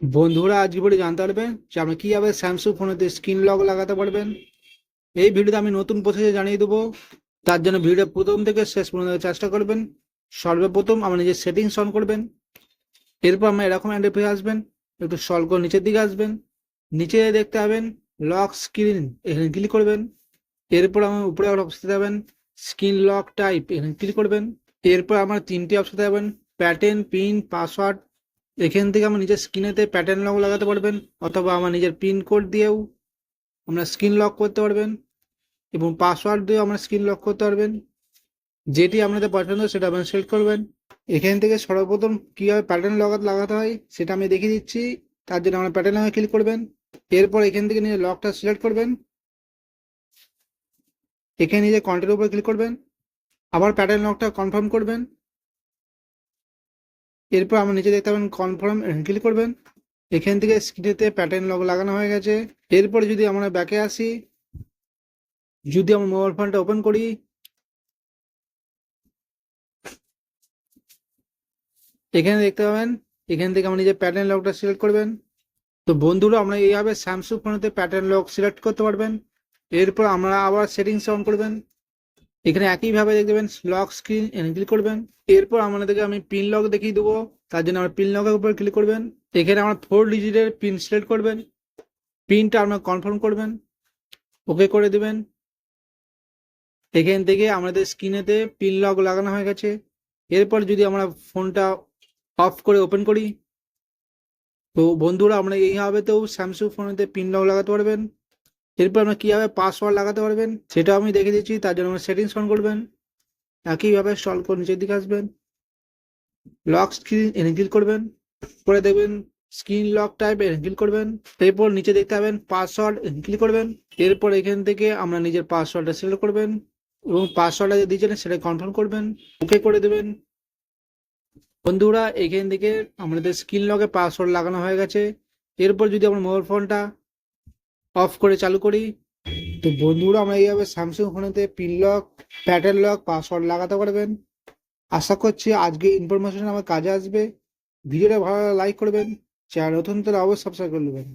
বন্ধুরা, আজকে পরে জানতে পারবেন যে আপনি কীভাবে স্যামসুং ফোনেতে স্ক্রিন লক লাগাতে পারবেন। এই ভিডিওতে আমি নতুন প্রসেসে জানিয়ে দেবো। তার জন্য ভিডিও প্রথম থেকে শেষ পর্যন্ত চেষ্টা করবেন। সর্বপ্রথম আপনি নিজের সেটিংস অন করবেন। এরপর আমরা এরকম অ্যান্ডে আসবেন। একটু সল করে নিচের দিকে আসবেন। নিচে দেখতে পাবেন লক স্ক্রিন এখানে ক্লিক করবেন। এরপর আমার উপরে অপশন যাবেন স্ক্রিন লক টাইপ এখানে ক্লিক করবেন। এরপর আমার তিনটি অপশন যাবেন প্যাটার্ন পিন পাসওয়ার্ড এখান থেকে আমার নিজের স্ক্রিনেতে প্যাটার্ন লক লাগাতে পারবেন, অথবা আমার নিজের পিন কোড দিয়েও আমরা স্ক্রিন লক করতে পারবেন, এবং পাসওয়ার্ড দিয়েও আমরা স্ক্রিন লক করতে পারবেন। যেটি আপনাদের পছন্দ সেটা আপনি সিলেক্ট করবেন। এখান থেকে সর্বপ্রথম কীভাবে প্যাটার্ন লক লাগাতে হয় সেটা আমি দেখিয়ে দিচ্ছি। তার জন্য আমরা প্যাটার্ন লকে ক্লিক করবেন। এরপর এখান থেকে নিজের লকটা সিলেক্ট করবেন। এখানে নিজের কন্টেন্টের উপর ক্লিক করবেন। আবার প্যাটার্ন লকটা কনফার্ম করবেন। এরপর আমরা নিচে দেখতে পাবেন কনফার্ম ক্লিক করবেন। এখান থেকে স্ক্রিনেতে প্যাটার্ন লক লাগানো হয়ে গেছে। এরপর যদি আমরা ব্যাকে আসি, যদি আমরা মোবাইল ফোনটা ওপেন করি, এখানে দেখতে পাবেন, এখান থেকে আমরা নিজের প্যাটার্ন লকটা সিলেক্ট করবেন। তো বন্ধুরা, আমরা এইভাবে স্যামসুং ফোনেতে প্যাটার্ন লক সিলেক্ট করতে পারবেন। এরপর আমরা আবার সেটিংস অন করবেন। এখানে একইভাবে দেখবেন লক স্ক্রিন ক্লিক করবেন। এরপর আমাদেরকে আমি পিন লক দেখিয়ে দেবো। তার জন্য আমরা পিন লকের উপর ক্লিক করবেন। এখানে আমরা ফোর ডিজিটের পিন সিলেক্ট করবেন। পিনটা আপনার কনফার্ম করবেন। ওকে করে দেবেন। এখান থেকে আমাদের স্ক্রিনেতে পিন লক লাগানো হয়ে গেছে। এরপর যদি আমরা ফোনটা অফ করে ওপেন করি, তো বন্ধুরা আমরা এইভাবেতেও স্যামসুং ফোনেতে পিন লক লাগাতে পারবেন। এরপর আমরা কীভাবে পাসওয়ার্ড লাগাতে পারবেন, সেটাও আমি দেখে দিচ্ছি, তার জন্য আমরা সেটিংস অন করবেন, একইভাবে সল করে নিচের দিকে আসবেন লক স্ক্রিন এনে ক্লিক করবেন, পরে দেখবেন স্ক্রিন লক টাইপ এনে ক্লিক করবেন, এরপর নিচে দেখতে পাবেন পাসওয়ার্ড ক্লিক করবেন, এরপর এখান থেকে আমরা নিজের পাসওয়ার্ডটা সিলেক্ট করবেন এবং পাসওয়ার্ডটা যে দিয়েছেন সেটা কনফার্ম করবেন ওকে করে দেবেন। বন্ধুরা, এখান থেকে আমাদের স্ক্রিন লকে পাসওয়ার্ড লাগানো হয়ে গেছে, এরপর যদি আমরা মোবাইল ফোনটা অফ করে চালু করি। তো বন্ধুরা, আমরা এইভাবে স্যামসুং ফোনেতে pin lock pattern lock password লাগাতে পারবেন। আশা করছি আজকে ইনফরমেশন আমার কাজে আসবে। ভিডিওটা ভালো লাইক করবেন। চ্যানেল নতুন তাহলে অবশ্যই সাবস্ক্রাইব করে নেবেন